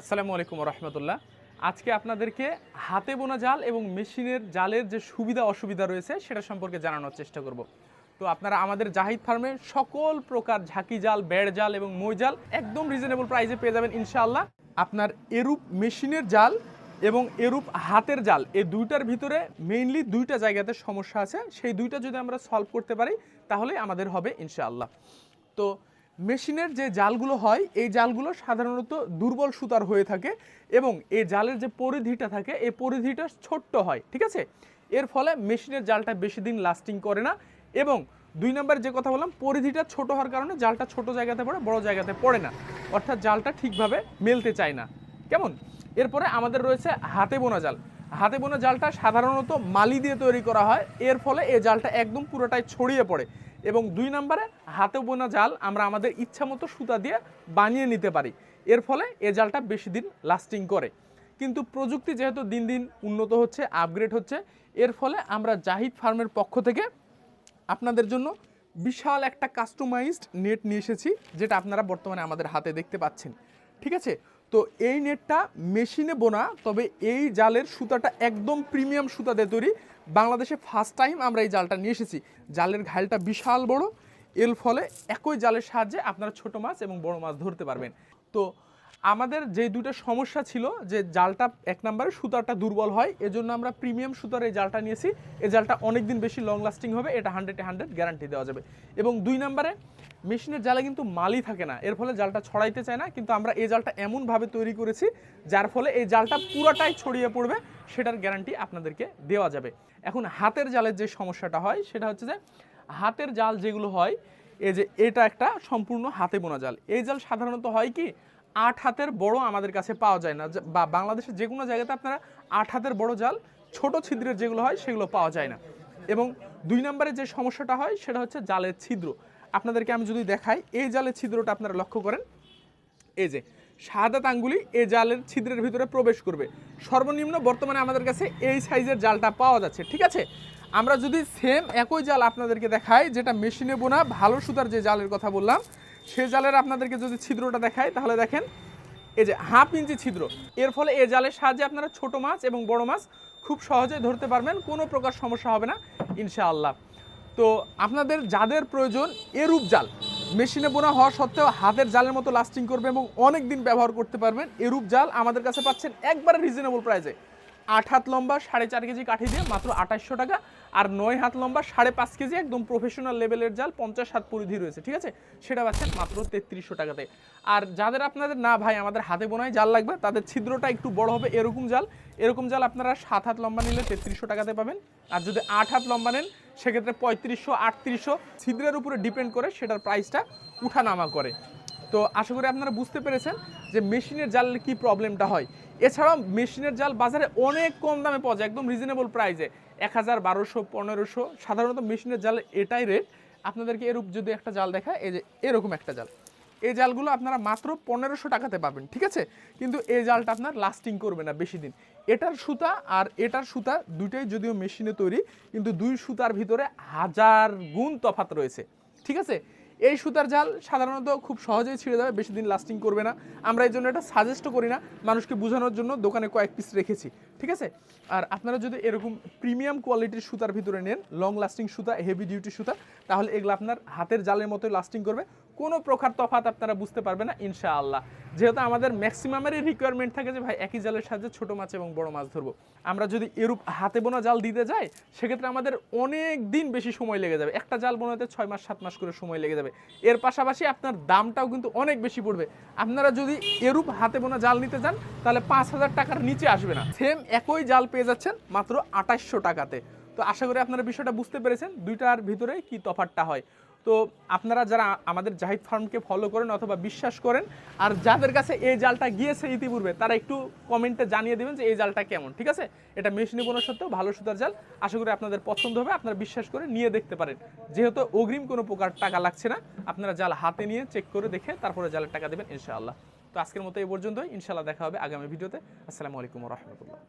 আসসালামু আলাইকুম রহমতুল্লাহ। আজকে আপনাদেরকে হাতে বোনা জাল এবং মেশিনের জালের যে সুবিধা অসুবিধা রয়েছে, সেটা সম্পর্কে জানানোর চেষ্টা করব। তো আপনারা আমাদের জাহিদ ফার্মে সকল প্রকার ঝাঁকি জাল, বেড় জাল এবং মই জাল একদম রিজনেবল প্রাইসে পেয়ে যাবেন ইনশাআল্লাহ। আপনার এরূপ মেশিনের জাল এবং এরূপ হাতের জাল, এই দুইটার ভিতরে মেইনলি দুইটা জায়গাতে সমস্যা আছে। সেই দুইটা যদি আমরা সলভ করতে পারি, তাহলে আমাদের হবে ইনশাআল্লাহ। তো মেশিনের যে জালগুলো হয়, এই জালগুলো সাধারণত দুর্বল সুতার হয়ে থাকে এবং এই জালের যে পরিধিটা থাকে, এই পরিধিটা ছোট্ট হয়, ঠিক আছে? এর ফলে মেশিনের জালটা বেশি দিন লাস্টিং করে না এবং দুই নম্বর যে কথা বললাম, পরিধিটা ছোট হওয়ার কারণে জালটা ছোট জায়গাতে পড়ে, বড় জায়গাতে পড়ে না। অর্থাৎ জালটা ঠিকভাবে মেলতে চায় না। কেমন? এরপরে আমাদের রয়েছে হাতে বোনা জাল। হাতে বোনা জালটা সাধারণত মালি দিয়ে তৈরি করা হয়, এর ফলে এই জালটা একদম পুরোটাই ছড়িয়ে পড়ে। এবং দুই নম্বরে হাতে বোনা জাল আমরা আমাদের ইচ্ছা মতো সুতা দিয়ে বানিয়ে নিতে পারি। এর ফলে এ জালটা বেশি দিন লাস্টিং করে। কিন্তু প্রযুক্তি যেহেতু দিন দিন উন্নত হচ্ছে আপগ্রেড হচ্ছে, এর ফলে আমরা জাহিদ ফার্মের পক্ষ থেকে আপনাদের জন্য বিশাল একটা কাস্টমাইজড নেট নিয়ে এসেছি, যেটা আপনারা বর্তমানে আমাদের হাতে দেখতে পাচ্ছেন। ঠিক আছে? তো এই নেটটা মেশিনে বোনা, তবে এই জালের সুতাটা একদম প্রিমিয়াম সুতা দিয়ে তৈরি। বাংলাদেশে ফার্স্ট টাইম আমরা এই জালটা নিয়ে এসেছি। জালের ঘাইলটা বিশাল বড়, এর ফলে একই জালের সাহায্যে আপনারা ছোট মাছ এবং বড় মাছ ধরতে পারবেন। তো আমাদের যে দুটো সমস্যা ছিল, যে জালটা এক নম্বরে সুতাটা দুর্বল হয়, এজন্য আমরা প্রিমিয়াম সুতার এই জালটা নিয়েছি। এই জালটা অনেক দিন বেশি লং লাস্টিং হবে, এটা হান্ড্রেডে হান্ড্রেড গ্যারান্টি দেওয়া যাবে। এবং দুই নম্বরে মেশিনের জালে কিন্তু মালই থাকে না, এর ফলে জালটা ছড়াইতে চায় না, কিন্তু আমরা এই জালটা এমনভাবে তৈরি করেছি, যার ফলে এই জালটা পুরোটাই ছড়িয়ে পড়বে, সেটার গ্যারান্টি আপনাদেরকে দেওয়া যাবে। এখন হাতের জালের যে সমস্যাটা হয়, সেটা হচ্ছে যে, হাতের জাল যেগুলো হয়, এই যে এটা একটা সম্পূর্ণ হাতে বোনা জাল। এই জাল সাধারণত হয় কি আট হাতের বড় আমাদের কাছে পাওয়া যায় না। বা বাংলাদেশের যে কোনো জায়গাতে আপনারা আট হাতের বড় জাল, ছোট ছিদ্রের যেগুলো হয় সেগুলো পাওয়া যায় না। এবং দুই নম্বরে যে সমস্যাটা হয় সেটা হচ্ছে জালের ছিদ্র। আপনাদেরকে আমি যদি দেখাই, এই জালের ছিদ্রটা আপনারা লক্ষ্য করেন। এই যে শাহাদাত আঙ্গুলি এই জালের ছিদ্রের ভিতরে প্রবেশ করবে। সর্বনিম্ন বর্তমানে আমাদের কাছে এই সাইজের জালটা পাওয়া যাচ্ছে, ঠিক আছে? আমরা যদি সেম একই জাল আপনাদেরকে দেখাই, যেটা মেশিনে বোনা, ভালো সুতার যে জালের কথা বললাম সে জালের আপনাদেরকে যদি ছিদ্রটা দেখায় তাহলে দেখেন এই যে হাফ ইঞ্চি ছিদ্র। এর ফলে এ জালের সাহায্যে আপনারা ছোট মাছ এবং বড় মাছ খুব সহজে ধরতে পারবেন, কোনো প্রকার সমস্যা হবে না, ইনশাআল্লাহ। তো আপনাদের যাদের প্রয়োজন এরূপ জাল, মেশিনে বোনা হওয়া সত্ত্বেও হাতের জালের মতো লাস্টিং করবে এবং অনেক দিন ব্যবহার করতে পারবেন, এরূপ জাল আমাদের কাছে পাচ্ছেন একবারে রিজনেবল প্রাইসে আট হাত লম্বা, সাড়ে চার কেজি কাঠি দিয়ে মাত্র আঠাশশো টাকা। আর নয় হাত লম্বা, সাড়ে পাঁচ কেজি একদম প্রফেশনাল লেভেলের জাল, পঞ্চাশ হাত পরিধি রয়েছে, ঠিক আছে? সেটা পাচ্ছেন মাত্র তেত্রিশশো টাকাতে। আর যাদের আপনাদের, না ভাই, আমাদের হাতে বোনায় জাল লাগবে, তাদের ছিদ্রটা একটু বড় হবে এরকম জাল। এরকম জাল আপনারা সাত হাত লম্বা নিলে তেত্রিশশো টাকাতে পাবেন। আর যদি আট হাত লম্বা নেন, সেক্ষেত্রে পঁয়ত্রিশশো, আটত্রিশশো, ছিদ্রের উপরে ডিপেন্ড করে সেটার প্রাইসটা উঠানামা করে। তো আশা করি আপনারা বুঝতে পেরেছেন যে মেশিনের জালের কি প্রবলেমটা হয়। এছাড়াও মেশিনের জাল বাজারে অনেক কম দামে পাওয়া যায়, একদম রিজনেবল প্রাইসে এক হাজার, বারোশো, পনেরোশো, সাধারণত মেশিনের জালের এটাই রেট আপনাদেরকে এরূপ যদি একটা জাল দেখা এই যে এরকম একটা জাল। এই জালগুলো আপনারা মাত্র পনেরোশো টাকাতে পাবেন, ঠিক আছে? কিন্তু এই জালটা আপনার লাস্টিং করবে না বেশি দিন। এটার সুতা আর এটার সুতা দুইটাই যদিও মেশিনে তৈরি, কিন্তু দুই সুতার ভিতরে হাজার গুণ তফাত রয়েছে, ঠিক আছে? এই সুতার জাল সাধারণত খুব সহজেই ছিঁড়ে যাবে, বেশি দিন লাস্টিং করবে না। আমরা এই জন্য এটা সাজেস্টও করি না, মানুষকে বোঝানোর জন্য দোকানে কয়েক পিস রেখেছি, ঠিক আছে? আর আপনারা যদি এরকম প্রিমিয়াম কোয়ালিটির সুতার ভিতরে নেন লং লাস্টিং সুতা হেভি ডিউটি সুতা, তাহলে এগুলো আপনার হাতের জালের মতোই লাস্টিং করবে। কোনো প্রকার তফাৎ আপনারা বুঝতে পারবেন না, ইনশাআল্লাহ। যেহেতু আমাদের ম্যাক্সিমামেরই রিকোয়ারমেন্ট থাকে যে, ভাই, একই জালের সাহায্যে ছোট মাছ এবং বড় মাছ ধরবো। আমরা যদি এরূপ হাতে বোনা জাল দিতে যাই, সেক্ষেত্রে আমাদের অনেক দিন বেশি সময় লেগে যাবে। একটা জাল বোনাতে ছয় মাস, সাত মাস করে সময় লেগে যাবে। এর পাশাপাশি আপনার দামটাও কিন্তু অনেক বেশি পড়বে। আপনারা যদি এরূপ হাতে বোনা জাল নিতে যান, তাহলে পাঁচ হাজার টাকার নিচে আসবে না। সেম একই জাল পেয়ে যাচ্ছেন মাত্র আঠাশশো টাকাতে। তো আশা করি আপনারা বিষয়টা বুঝতে পেরেছেন, দুইটার ভিতরে কি তফাৎটা হয়। তো আপনারা যারা আমাদের জাহিদ ফার্মকে ফলো করেন অথবা বিশ্বাস করেন, আর যাদের কাছে এই জালটা গিয়েছে ইতিপূর্বে, তারা একটু কমেন্টে জানিয়ে দেবেন যে এই জালটা কেমন, ঠিক আছে? এটা মেশিনে কোনো সত্ত্বেও ভালো সুতার জাল। আশা করি আপনাদের পছন্দ হবে, আপনারা বিশ্বাস করে নিয়ে দেখতে পারেন। যেহেতু অগ্রিম কোনো প্রকার টাকা লাগছে না, আপনারা জাল হাতে নিয়ে চেক করে দেখে তারপরে জালের টাকা দেবেন ইনশাআল্লাহ। তো আজকের মতো এই পর্যন্তই, ইনশাআল্লাহ দেখা হবে আগামী ভিডিওতে। আসসালামু আলাইকুম রহমতুল্লাহ।